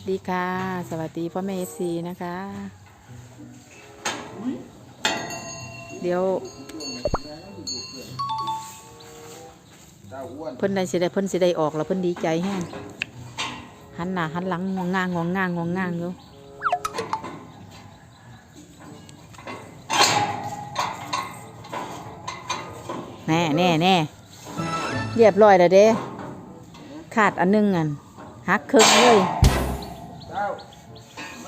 วัสดีค่ะ สวัสดีพ่อแม่ซีนะคะ เดี๋ยวเพิ่นได้สิได้เพิ่นสิได้ออกแล้วเพิ่นดีใจแฮงหันหน้าหันหลังงวงงางงวงงางงวงงางอยู่แน่แน่แน่เรียบร้อยแล้วเด้ขาดอันหนึงอันหักครึ่งเลย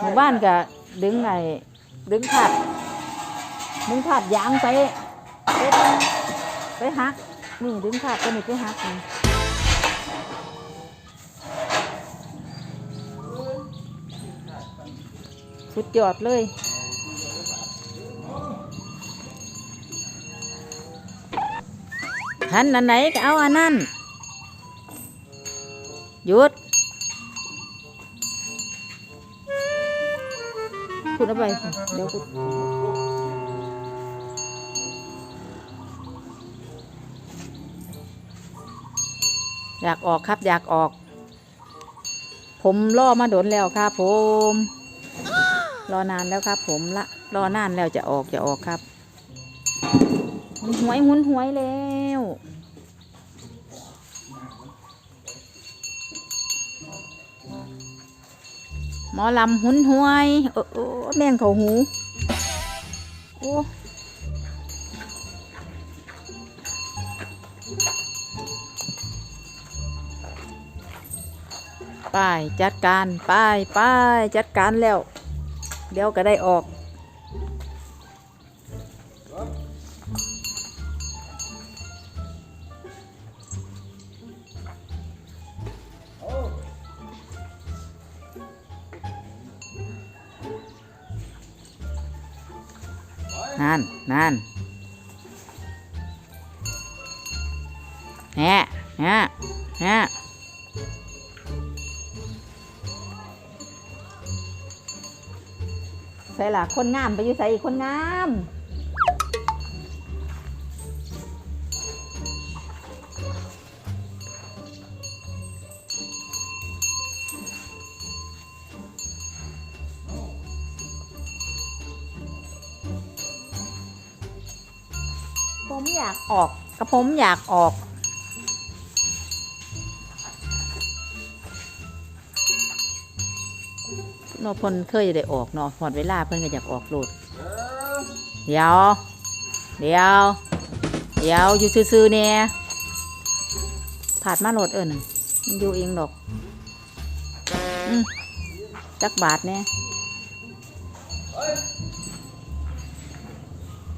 หมู่บ้านก็ดึงไอ้ดึงขาดดึงขาดยางไปไปไปหักนี่ดึงขาดตัวนี้ไปหักนี่สุดยอดเลยหันอันไหนก็เอาอันนั้นหยุด คุณเอาไป เดี๋ยวคุณอยากออกครับ อยากออก ผมรอมาโดนแล้วครับผม รอนานแล้วครับ ผมละรอนานแล้วจะออกจะออกครับหุนหวยหุนหวยแล้ว หมอลำหุนหวย โอ้โอ้แมงเขาหู โอ้ไปจัดการไปไปจัดการแล้ว เดี๋ยวก็ได้ออก นั่นนั่นแฮะแฮะแฮะใส่ละคนงามไปอยู่ใส่อีกคนงาม อยากออก กระผมอยากออกนอพนเคยจะได้ออกเนาะหมดเวลาเพิ่นก็อยากออกโลดเดี๋ยว เดี๋ยว เดี๋ยวอยู่ซื่อๆเนี่ยผาดมาโหลดเอิญอยู่เองดอกอืมจักบาทเนี่ย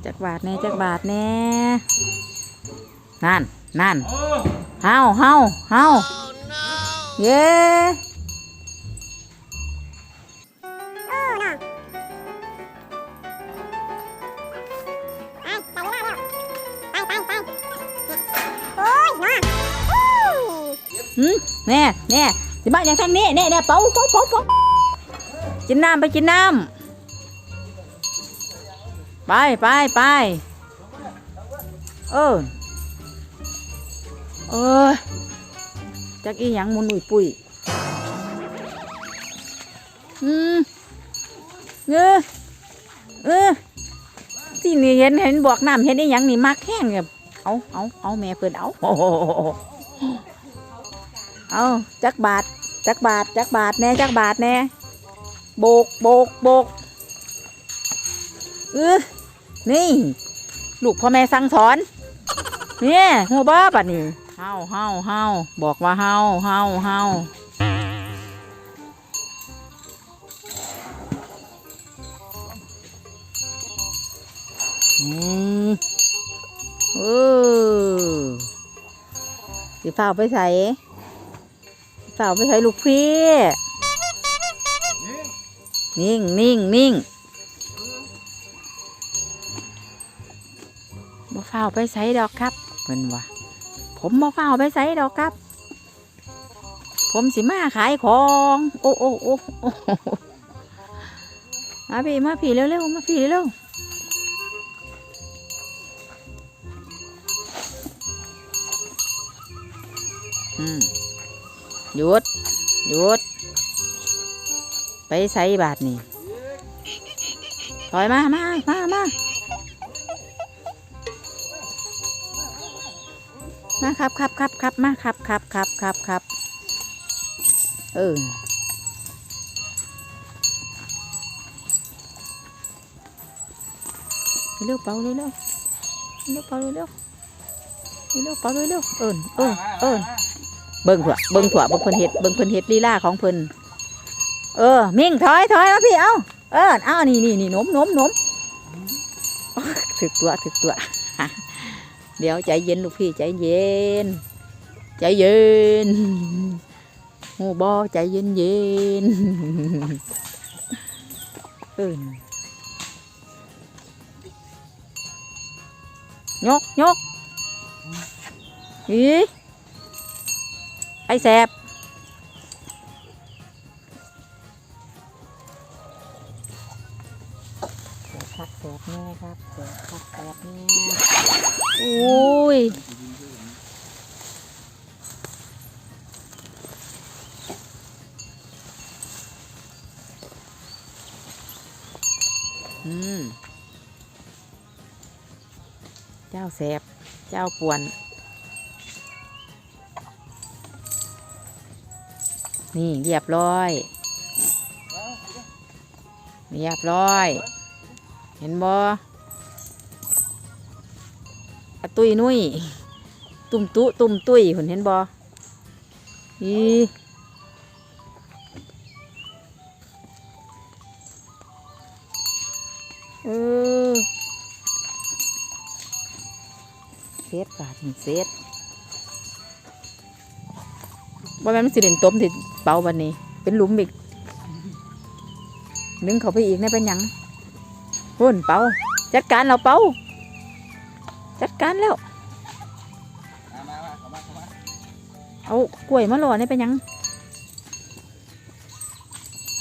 จักบาทแน่จักบาทแน่นั่นนั่นเฮาเฮาเฮาเย้หืมแน่แน่สิบ้าอย่างทางนี้แน่แน่เป๋าเป๋าเป๋าเป๋ากินน้ำไปกินน้ำ ไปไปไปเออเออจักอีหยังหมุนอุ้ยปุ้ยอืมเออเออที่นี่เห็นเห็นบอกน้ำเห็นอีหยังนี่มักแห้งเนี่ยเอาเอาเอาแม่เพิ่นเอาโอ้โหเอาจักบาทจักบาทจักบาทแน่จักบาทแน่โบกโบกโบก เออนี่ ลูกพ่อแม่สั่งสอน เนี่ยหัวบ้าปัดนี่เฮาเฮาเฮาบอกว่าเฮาเฮาเฮาอืมเออสิเฝ้าไปใส่เฝ้าไปใส่ลูกพี่ นิ่งนิ่งนิ่ง ฝ้าไปใส่ดอกครับเพิ่นว่าผมบ่เฝ้าไปใส่ดอกครับ ผมสิมาขายของ โอ้โอ้โอ้โอ้มาพี่มาพี่เร็วๆมาพี่เร็วหยุดหยุด ไปใส่บาทนี่ถอยมามามามา มาครับครับครับครับมาครับครับครับครับครับเออเร็วเป่าเร็วเร็วเร็วเป่าเร็วเร็วเร็วเป่าเร็วเร็วเอิญเอิญเอิญเบิ่งถั่วเบิ่งถั่วเบิ่งเพิ่นเฮ็ดเบิ่งเพิ่นเฮ็ดลีลาของเพิ่นเออมิ่งถอยถอยมาพี่เอ้าเออเอานี่นี่นี่นมนมนมโอ๊ยถึกตัวถึกตัว เดี๋ยวใจเย็นลูกพี่ใจเย็น ใจเย็นโอ้บอใจเย็นเย็นเออยกยกอีไอ้แสบ คักแสบแน่ครับแสบคักแสบแน่อุ้ยอืมเจ้าแสบเจ้าป่วน นี่เรียบร้อย เรียบร้อย เห็นบอตุยนุ้ยตุ่มตุตุ่มตุยเห็นเห็นบ่อีเออเซตบาทนี่เซตว่าแม่มันสิเด่นต้มที่เป่าวันนี้ เป็นหลุมอีกดึงเขาไปอีกนี่เป็นยัง หุ่นเป่าจัดการเราเป่าจัดการแล้วมามามาเข้ามาเข้ามาเอากล้วยมาหล่อนี่เป็นหยัง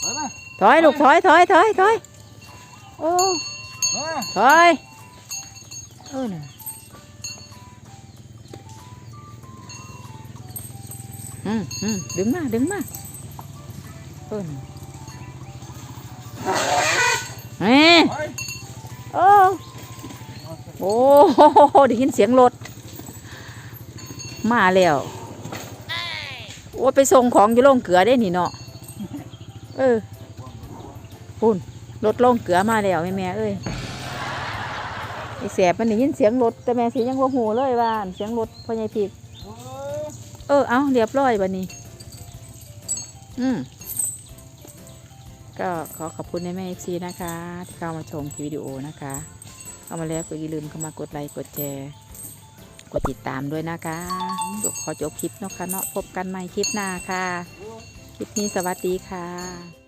ถอยมาถอยลูกถอยถอยถอยถอยโอ้มาถอยเออน่ะอืมอืมดึงมาดึงมาเออน่ะเอ้ยถอยโอ้ โอ้โหได้ยินเสียงรถ มาแล้ว โอ้ไปส่งของอยู่โรงเกลือได้นี่เนาะ เออปุ่นรถโรงเกลือมาแล้วแม่แม่เอ้ยไอแสบมันได้ยินเสียงรถแต่แม่สียังว่าหูเลยว่าเสียงรถพ่อใหญ่ผิดเออเอาเรียบร้อยบันนี้ อืมก็ขอขอบคุณในแม่เอฟซีนะคะ ที่เข้ามาชมคลิปวิดีโอนะคะ เข้ามาแล้วก็อย่าลืมเข้ามากดไลค์กดแชร์กดติดตามด้วยนะคะจบขอจบคลิปเนาะค่ะเนาะพบกันใหม่คลิปหน้าค่ะ คลิปนี้สวัสดีค่ะ